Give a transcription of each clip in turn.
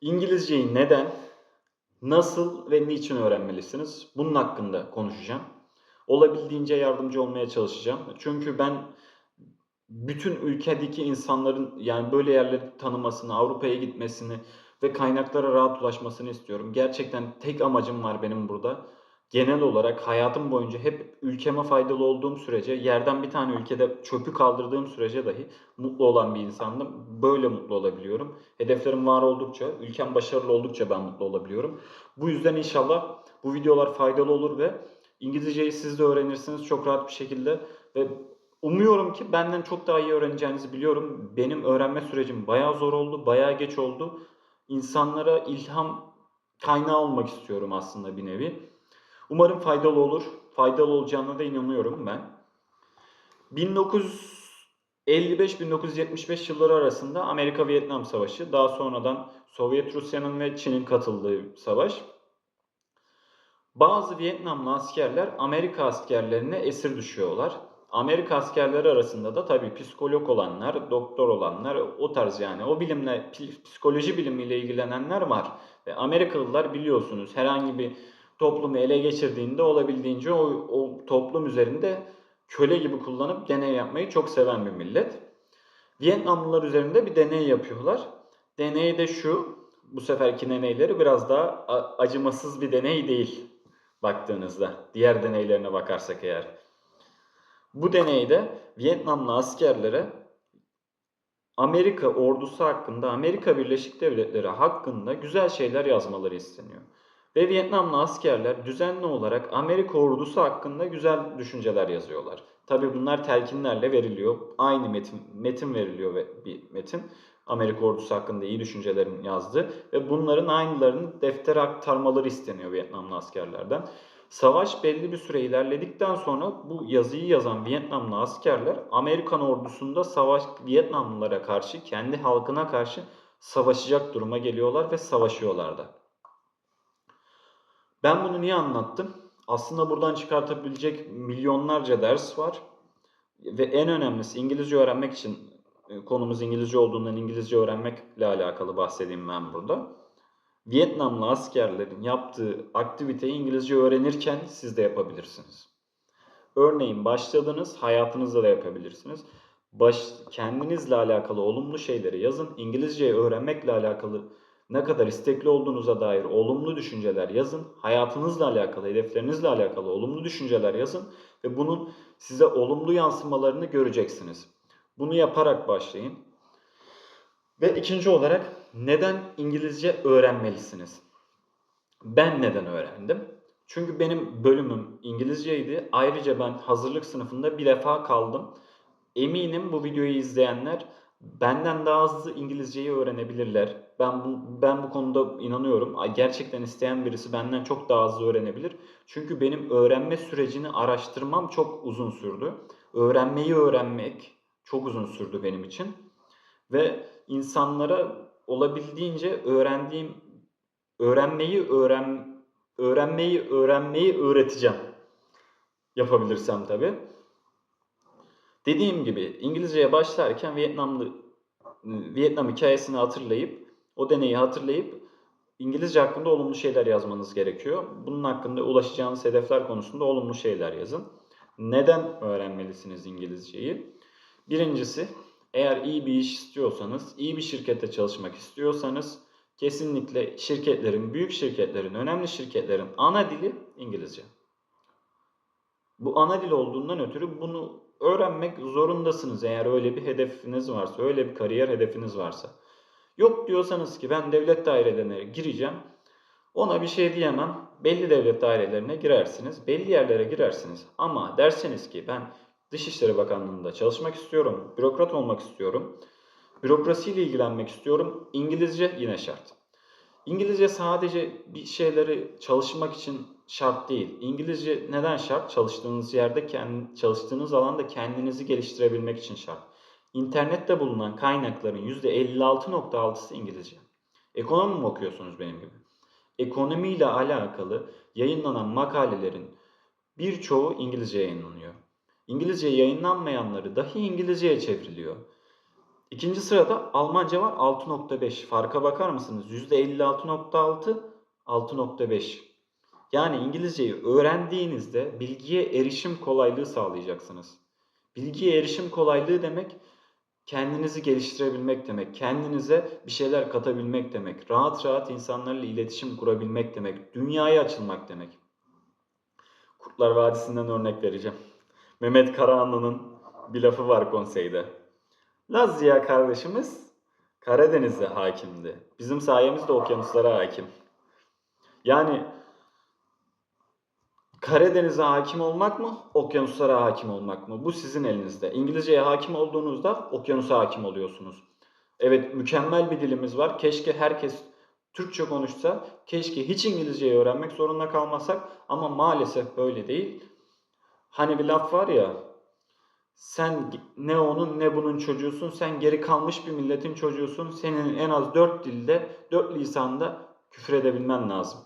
İngilizceyi neden, nasıl ve niçin öğrenmelisiniz? Bunun hakkında konuşacağım. Olabildiğince yardımcı olmaya çalışacağım. Çünkü ben bütün ülkedeki insanların yani böyle yerleri tanımasını, Avrupa'ya gitmesini ve kaynaklara rahat ulaşmasını istiyorum. Gerçekten tek amacım var benim burada. Genel olarak hayatım boyunca hep ülkeme faydalı olduğum sürece, yerden bir tane ülkede çöpü kaldırdığım sürece dahi mutlu olan bir insandım. Böyle mutlu olabiliyorum. Hedeflerim var oldukça, ülkem başarılı oldukça ben mutlu olabiliyorum. Bu yüzden inşallah bu videolar faydalı olur ve İngilizceyi siz de öğrenirsiniz çok rahat bir şekilde ve umuyorum ki benden çok daha iyi öğreneceğinizi biliyorum. Benim öğrenme sürecim bayağı zor oldu, bayağı geç oldu. İnsanlara ilham kaynağı olmak istiyorum aslında bir nevi. Umarım faydalı olur. Faydalı olacağına da inanıyorum ben. 1955-1975 yılları arasında Amerika-Vietnam Savaşı, daha sonradan Sovyet Rusya'nın ve Çin'in katıldığı savaş. Bazı Vietnamlı askerler Amerika askerlerine esir düşüyorlar. Amerika askerleri arasında da tabii psikolog olanlar, doktor olanlar, o tarz yani o bilimle, psikoloji bilimiyle ilgilenenler var. Ve Amerikalılar biliyorsunuz herhangi bir toplumu ele geçirdiğinde olabildiğince o, o toplum üzerinde köle gibi kullanıp deney yapmayı çok seven bir millet. Vietnamlılar üzerinde bir deney yapıyorlar. Deney de şu, bu seferki deneyleri biraz daha acımasız bir deney değil baktığınızda. Diğer deneylerine bakarsak eğer. Bu deneyde Vietnamlı askerlere Amerika ordusu hakkında, Amerika Birleşik Devletleri hakkında güzel şeyler yazmaları isteniyor. Ve Vietnamlı askerler düzenli olarak Amerika ordusu hakkında güzel düşünceler yazıyorlar. Tabi bunlar telkinlerle veriliyor. Aynı metin, metin veriliyor ve bir metin. Amerika ordusu hakkında iyi düşüncelerin yazdığı ve bunların aynılarını deftere aktarmaları isteniyor Vietnamlı askerlerden. Savaş belli bir süre ilerledikten sonra bu yazıyı yazan Vietnamlı askerler Amerikan ordusunda savaş Vietnamlılara karşı kendi halkına karşı savaşacak duruma geliyorlar ve savaşıyorlar da. Ben bunu niye anlattım? Aslında buradan çıkartabilecek milyonlarca ders var. Ve en önemlisi İngilizce öğrenmek için e, konumuz İngilizce olduğundan İngilizce öğrenmekle alakalı bahsedeyim ben burada. Vietnamlı askerlerin yaptığı aktiviteyi İngilizce öğrenirken siz de yapabilirsiniz. Örneğin başladınız, hayatınızda da yapabilirsiniz. Baş, kendinizle alakalı olumlu şeyleri yazın. İngilizceyi öğrenmekle alakalı ne kadar istekli olduğunuza dair olumlu düşünceler yazın. Hayatınızla alakalı, hedeflerinizle alakalı olumlu düşünceler yazın ve bunun size olumlu yansımalarını göreceksiniz. Bunu yaparak başlayın. Ve ikinci olarak neden İngilizce öğrenmelisiniz? Ben neden öğrendim? Çünkü benim bölümüm İngilizceydi. Ayrıca ben hazırlık sınıfında bir defa kaldım. Eminim bu videoyu izleyenler benden daha hızlı İngilizceyi öğrenebilirler. Ben bu, ben bu konuda inanıyorum. Gerçekten isteyen birisi benden çok daha hızlı öğrenebilir. Çünkü benim öğrenme sürecini araştırmam çok uzun sürdü. Öğrenmeyi öğrenmek çok uzun sürdü benim için. Ve insanlara olabildiğince öğrendiğim öğrenmeyi öğren öğrenmeyi öğrenmeyi öğreteceğim. Yapabilirsem tabii. Dediğim gibi İngilizceye başlarken Vietnamlı Vietnam hikayesini hatırlayıp o deneyi hatırlayıp İngilizce hakkında olumlu şeyler yazmanız gerekiyor. Bunun hakkında ulaşacağınız hedefler konusunda olumlu şeyler yazın. Neden öğrenmelisiniz İngilizceyi? Birincisi eğer iyi bir iş istiyorsanız, iyi bir şirkette çalışmak istiyorsanız kesinlikle şirketlerin, büyük şirketlerin, önemli şirketlerin ana dili İngilizce. Bu ana dil olduğundan ötürü bunu öğrenmek zorundasınız eğer öyle bir hedefiniz varsa, öyle bir kariyer hedefiniz varsa. Yok diyorsanız ki ben devlet dairelerine gireceğim. Ona bir şey diyemem. Belli devlet dairelerine girersiniz. Belli yerlere girersiniz. Ama derseniz ki ben Dışişleri Bakanlığı'nda çalışmak istiyorum. Bürokrat olmak istiyorum. Bürokrasiyle ilgilenmek istiyorum. İngilizce yine şart. İngilizce sadece bir şeyleri çalışmak için şart değil. İngilizce neden şart? Çalıştığınız yerde, kendi, çalıştığınız alanda kendinizi geliştirebilmek için şart. İnternette bulunan kaynakların %56.6'sı İngilizce. Ekonomi mi okuyorsunuz benim gibi? Ekonomiyle alakalı yayınlanan makalelerin birçoğu İngilizce yayınlanıyor. İngilizce yayınlanmayanları dahi İngilizceye çevriliyor. İkinci sırada Almanca var 6.5. Farka bakar mısınız? %56.6, 6.5. Yani İngilizceyi öğrendiğinizde bilgiye erişim kolaylığı sağlayacaksınız. Bilgiye erişim kolaylığı demek kendinizi geliştirebilmek demek. Kendinize bir şeyler katabilmek demek. Rahat rahat insanlarla iletişim kurabilmek demek. Dünyaya açılmak demek. Kurtlar Vadisi'nden örnek vereceğim. Mehmet Karahanlı'nın bir lafı var konseyde. Laz Ziya kardeşimiz Karadeniz'e hakimdi. Bizim sayemizde okyanuslara hakim. Yani Karadeniz'e hakim olmak mı, okyanuslara hakim olmak mı? Bu sizin elinizde. İngilizceye hakim olduğunuzda okyanusa hakim oluyorsunuz. Evet mükemmel bir dilimiz var. Keşke herkes Türkçe konuşsa, keşke hiç İngilizceyi öğrenmek zorunda kalmasak ama maalesef böyle değil. Hani bir laf var ya, sen ne onun ne bunun çocuğusun, sen geri kalmış bir milletin çocuğusun. Senin en az dört dilde, dört lisanda küfür edebilmen lazım.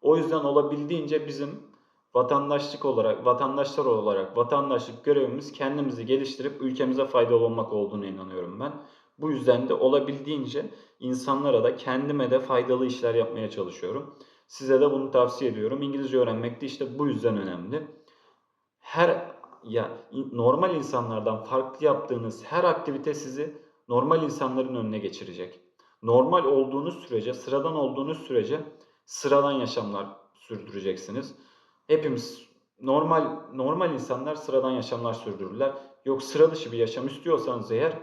O yüzden olabildiğince bizim vatandaşlık olarak, vatandaşlar olarak vatandaşlık görevimiz kendimizi geliştirip ülkemize faydalı olmak olduğunu inanıyorum ben. Bu yüzden de olabildiğince insanlara da kendime de faydalı işler yapmaya çalışıyorum. Size de bunu tavsiye ediyorum. İngilizce öğrenmek de işte bu yüzden önemli. Her ya normal insanlardan farklı yaptığınız her aktivite sizi normal insanların önüne geçirecek. Normal olduğunuz sürece, sıradan olduğunuz sürece sıradan yaşamlar sürdüreceksiniz. Hepimiz normal normal insanlar sıradan yaşamlar sürdürürler. Yok sıra dışı bir yaşam istiyorsanız eğer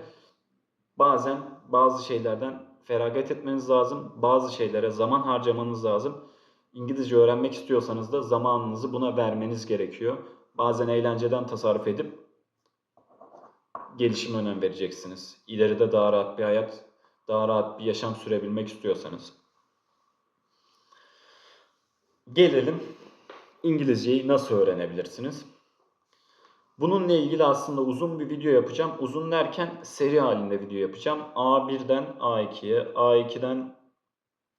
bazen bazı şeylerden feragat etmeniz lazım. Bazı şeylere zaman harcamanız lazım. İngilizce öğrenmek istiyorsanız da zamanınızı buna vermeniz gerekiyor. Bazen eğlenceden tasarruf edip gelişime önem vereceksiniz. İleride daha rahat bir hayat, daha rahat bir yaşam sürebilmek istiyorsanız. Gelelim İngilizceyi nasıl öğrenebilirsiniz? Bununla ilgili aslında uzun bir video yapacağım. Uzun derken seri halinde video yapacağım. A1'den A2'ye, A2'den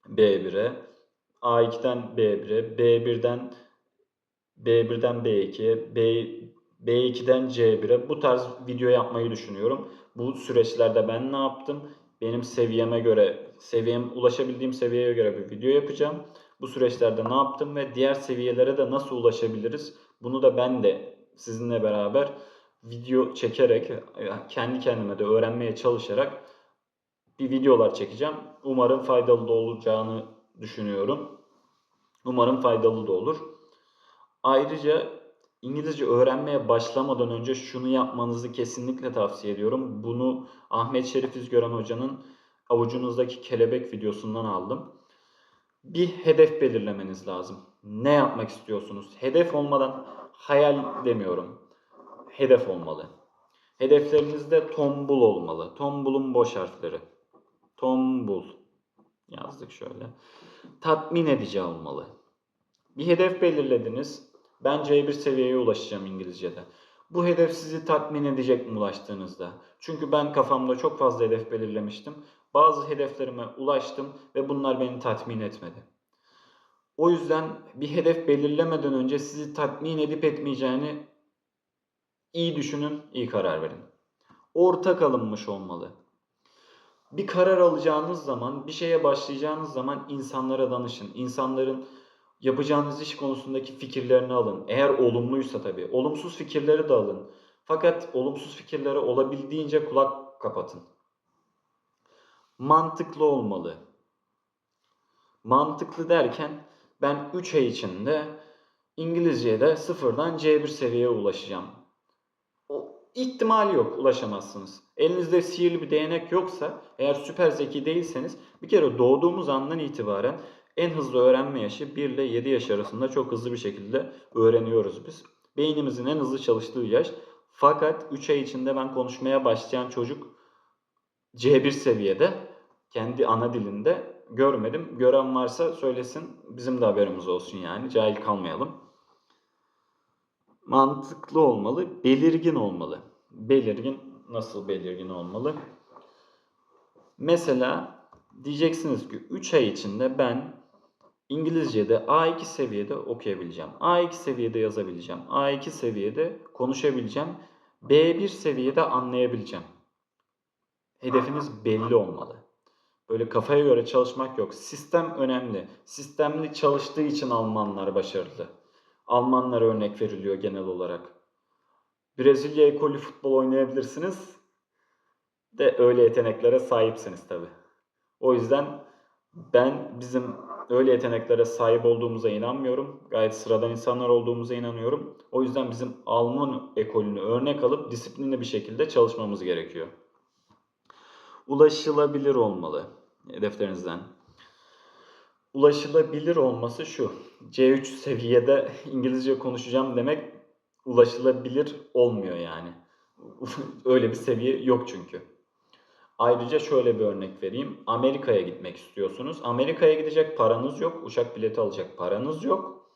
B1'e, A2'den B1'e, B1'den B1'den B2'ye, B, B2'den C1'e bu tarz video yapmayı düşünüyorum. Bu süreçlerde ben ne yaptım? Benim seviyeme göre, seviyem ulaşabildiğim seviyeye göre bir video yapacağım. Bu süreçlerde ne yaptım ve diğer seviyelere de nasıl ulaşabiliriz? Bunu da ben de sizinle beraber video çekerek, kendi kendime de öğrenmeye çalışarak bir videolar çekeceğim. Umarım faydalı da olacağını düşünüyorum. Umarım faydalı da olur. Ayrıca İngilizce öğrenmeye başlamadan önce şunu yapmanızı kesinlikle tavsiye ediyorum. Bunu Ahmet Şerif İzgören Hoca'nın avucunuzdaki kelebek videosundan aldım. Bir hedef belirlemeniz lazım. Ne yapmak istiyorsunuz? Hedef olmadan hayal demiyorum. Hedef olmalı. Hedeflerinizde tombul olmalı. Tombulun boş harfleri. Tombul. Yazdık şöyle. Tatmin edici olmalı. Bir hedef belirlediniz. Ben C1 seviyeye ulaşacağım İngilizce'de. Bu hedef sizi tatmin edecek mi ulaştığınızda? Çünkü ben kafamda çok fazla hedef belirlemiştim. Bazı hedeflerime ulaştım ve bunlar beni tatmin etmedi. O yüzden bir hedef belirlemeden önce sizi tatmin edip etmeyeceğini iyi düşünün, iyi karar verin. Ortak alınmış olmalı. Bir karar alacağınız zaman, bir şeye başlayacağınız zaman insanlara danışın. İnsanların yapacağınız iş konusundaki fikirlerini alın. Eğer olumluysa tabii. Olumsuz fikirleri de alın. Fakat olumsuz fikirlere olabildiğince kulak kapatın. Mantıklı olmalı. Mantıklı derken ben 3 ay içinde İngilizce'de sıfırdan C1 seviyeye ulaşacağım. O ihtimali yok ulaşamazsınız. Elinizde sihirli bir değnek yoksa eğer süper zeki değilseniz bir kere doğduğumuz andan itibaren en hızlı öğrenme yaşı 1 ile 7 yaş arasında çok hızlı bir şekilde öğreniyoruz biz. Beynimizin en hızlı çalıştığı yaş. Fakat 3 ay içinde ben konuşmaya başlayan çocuk C1 seviyede kendi ana dilinde görmedim. Gören varsa söylesin bizim de haberimiz olsun yani cahil kalmayalım. Mantıklı olmalı, belirgin olmalı. Belirgin nasıl belirgin olmalı? Mesela diyeceksiniz ki 3 ay içinde ben İngilizce'de A2 seviyede okuyabileceğim. A2 seviyede yazabileceğim. A2 seviyede konuşabileceğim. B1 seviyede anlayabileceğim. hedefiniz belli olmalı. Böyle kafaya göre çalışmak yok. Sistem önemli. Sistemli çalıştığı için Almanlar başarılı. Almanlara örnek veriliyor genel olarak. Brezilya ekolü futbol oynayabilirsiniz de öyle yeteneklere sahipsiniz tabi. O yüzden ben bizim öyle yeteneklere sahip olduğumuza inanmıyorum. Gayet sıradan insanlar olduğumuza inanıyorum. O yüzden bizim Alman ekolünü örnek alıp disiplinli bir şekilde çalışmamız gerekiyor. Ulaşılabilir olmalı hedeflerinizden. Ulaşılabilir olması şu. C3 seviyede İngilizce konuşacağım demek ulaşılabilir olmuyor yani. Öyle bir seviye yok çünkü. Ayrıca şöyle bir örnek vereyim. Amerika'ya gitmek istiyorsunuz. Amerika'ya gidecek paranız yok. Uçak bileti alacak paranız yok.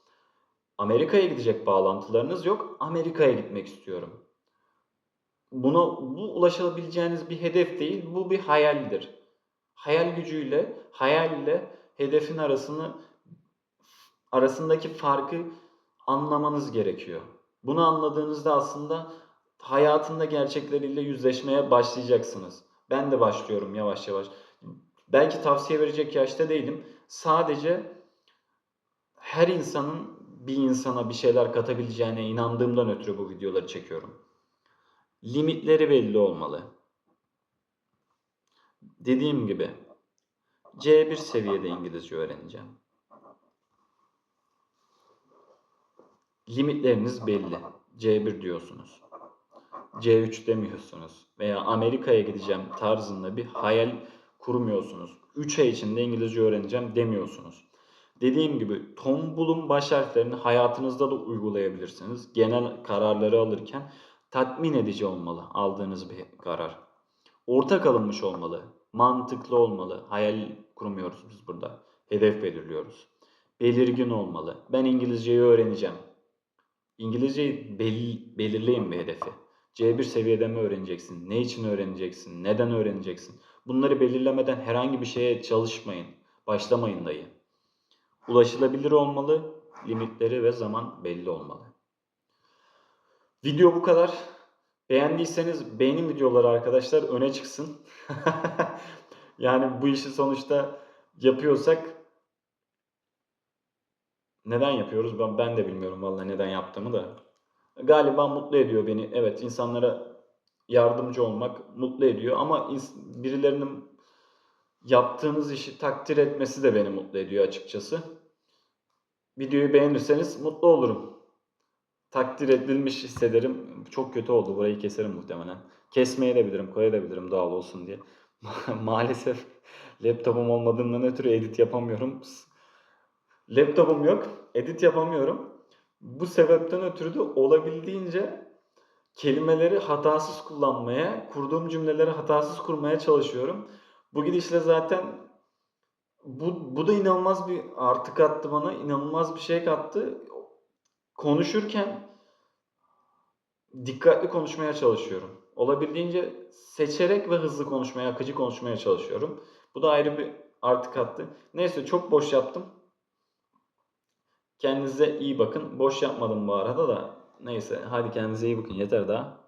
Amerika'ya gidecek bağlantılarınız yok. Amerika'ya gitmek istiyorum. Buna bu ulaşabileceğiniz bir hedef değil. Bu bir hayaldir. Hayal gücüyle, hayalle hedefin arasını arasındaki farkı anlamanız gerekiyor. Bunu anladığınızda aslında hayatında gerçekleriyle yüzleşmeye başlayacaksınız. Ben de başlıyorum yavaş yavaş. Belki tavsiye verecek yaşta değilim. Sadece her insanın bir insana bir şeyler katabileceğine inandığımdan ötürü bu videoları çekiyorum. Limitleri belli olmalı. Dediğim gibi C1 seviyede İngilizce öğreneceğim. Limitleriniz belli. C1 diyorsunuz. C3 demiyorsunuz. Veya Amerika'ya gideceğim tarzında bir hayal kurmuyorsunuz. 3 ay içinde İngilizce öğreneceğim demiyorsunuz. Dediğim gibi tombulun baş harflerini hayatınızda da uygulayabilirsiniz. Genel kararları alırken tatmin edici olmalı aldığınız bir karar. Ortak alınmış olmalı. Mantıklı olmalı. Hayal kurmuyoruz biz burada. Hedef belirliyoruz. Belirgin olmalı. Ben İngilizceyi öğreneceğim. İngilizceyi bel- belirleyin bir hedefi. C1 seviyede mi öğreneceksin? Ne için öğreneceksin? Neden öğreneceksin? Bunları belirlemeden herhangi bir şeye çalışmayın. Başlamayın dayı. Ulaşılabilir olmalı. Limitleri ve zaman belli olmalı. Video bu kadar. Beğendiyseniz beğenin videoları arkadaşlar öne çıksın. yani bu işi sonuçta yapıyorsak neden yapıyoruz ben, ben de bilmiyorum vallahi neden yaptığımı da. Galiba mutlu ediyor beni. Evet insanlara yardımcı olmak mutlu ediyor ama birilerinin yaptığınız işi takdir etmesi de beni mutlu ediyor açıkçası. Videoyu beğenirseniz mutlu olurum. Takdir edilmiş hissederim. Çok kötü oldu. Burayı keserim muhtemelen. Kesmeye de bilirim, koyabilirim doğal olsun diye. Maalesef laptopum olmadığından ötürü edit yapamıyorum. Laptopum yok, edit yapamıyorum. Bu sebepten ötürü de olabildiğince kelimeleri hatasız kullanmaya, kurduğum cümleleri hatasız kurmaya çalışıyorum. Bu gidişle zaten bu, bu da inanılmaz bir artı kattı bana. inanılmaz bir şey kattı. Konuşurken dikkatli konuşmaya çalışıyorum. Olabildiğince seçerek ve hızlı konuşmaya, akıcı konuşmaya çalışıyorum. Bu da ayrı bir artı kattı. Neyse çok boş yaptım. Kendinize iyi bakın. Boş yapmadım bu arada da. Neyse hadi kendinize iyi bakın yeter daha.